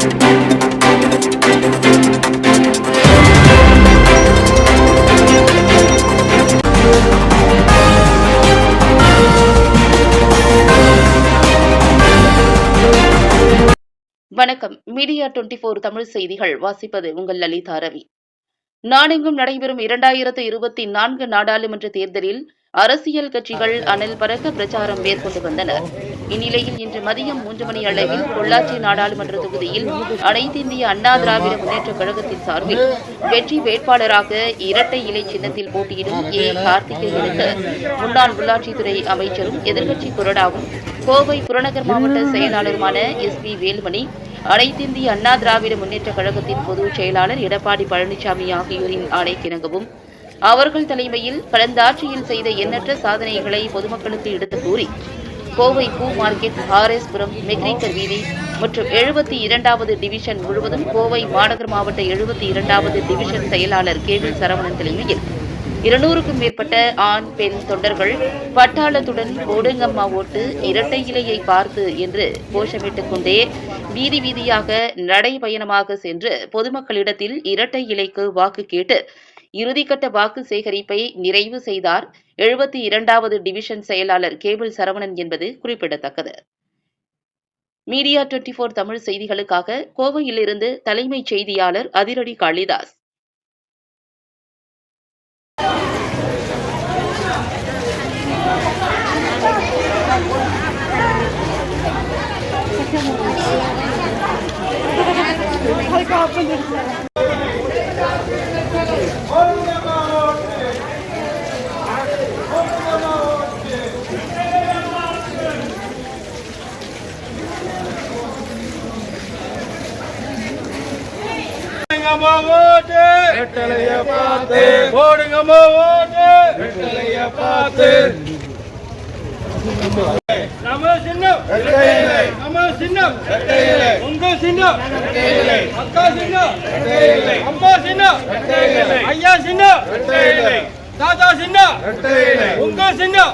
வணக்கம். Media twenty four Tamil செய்திகள். வாசிப்பது உங்கள் லலிதா ரவி. நாடெங்கும் நடைபெறும் இரண்டாயிரத்து இருபத்தி நான்கு நாடாளுமன்ற தேர்தலில் அரசியல் கட்சிகள் அனல் பறக்க பிரச்சாரம் மேற்கொண்டு வந்தனர் இந்நிலையில் இன்று மதியம் மூன்று மணி அளவில் பொள்ளாச்சி நாடாளுமன்ற தொகுதியில் அனைத்திந்திய அண்ணா திராவிட முன்னேற்றக் கழகத்தின் சார்பில் வெற்றி வேட்பாளராக இரட்டை இலை சின்னத்தில் போட்டியிடும் ஏ. கார்த்திகேயனுக்கு முன்னாள் உள்ளாட்சித்துறை அமைச்சரும் எதிர்க்கட்சி கொறடாவும் கோவை புறநகர் மாவட்ட செயலாளருமான எஸ் பி வேலுமணி அனைத்திந்திய அண்ணா திராவிட முன்னேற்றக் கழகத்தின் பொதுச் செயலாளர் எடப்பாடி பழனிசாமி ஆகியோரின் ஆணைக்கிணங்கவும் அவர்கள் தலைமையில் கடந்த ஆட்சியில் செய்த எண்ணற்ற சாதனைகளை பொதுமக்களுக்கு எடுத்துக் கூறி கோவை பூ மார்க்கெட் ஆர்எஸ்புரம் எஸ் மெக்ரிக்கர் வீதி மற்றும் எழுபத்தி இரண்டாவது டிவிஷன் முழுவதும் கோவை மாநகர் மாவட்ட எழுபத்தி இரண்டாவது டிவிஷன் செயலாளர் கேவில் சரவணன் தலைமையில் இருநூறுக்கும் மேற்பட்ட ஆண் பெண் தொண்டர்கள் பட்டாளத்துடன் ஓடுங்கம்மா ஓட்டு இரட்டை இலையை பார்த்து என்று கோஷமிட்டுக் கொண்டே வீதி வீதியாக நடைபயணமாக சென்று பொதுமக்களிடத்தில் இரட்டை இலைக்கு வாக்கு கேட்டு இறுதிக்கட்ட வாக்கு சேகரிப்பை நிறைவு செய்தார். எழுபத்தி இரண்டாவது டிவிஷன் செயலாளர் கேபிள் சரவணன் என்பது குறிப்பிடத்தக்கது. மீடியா டுவெண்டி போர் தமிழ் செய்திகளுக்காக கோவையிலிருந்து தலைமைச் செய்தியாளர் அதிரடி காளிதாஸ். போடுங்கம்மா ஓட்டு. ரெட்டலைய பார்த்து. போடுங்கம்மா ஓட்டு. ரெட்டலைய பார்த்து. நம்ம சின்னம். நம்ம சின்னம். உங்க சின்னம். அக்கா சின்னம். அம்மா சின்னம். ஐயா சின்னம். தாத்தா சின்னம். உங்க சின்னம்.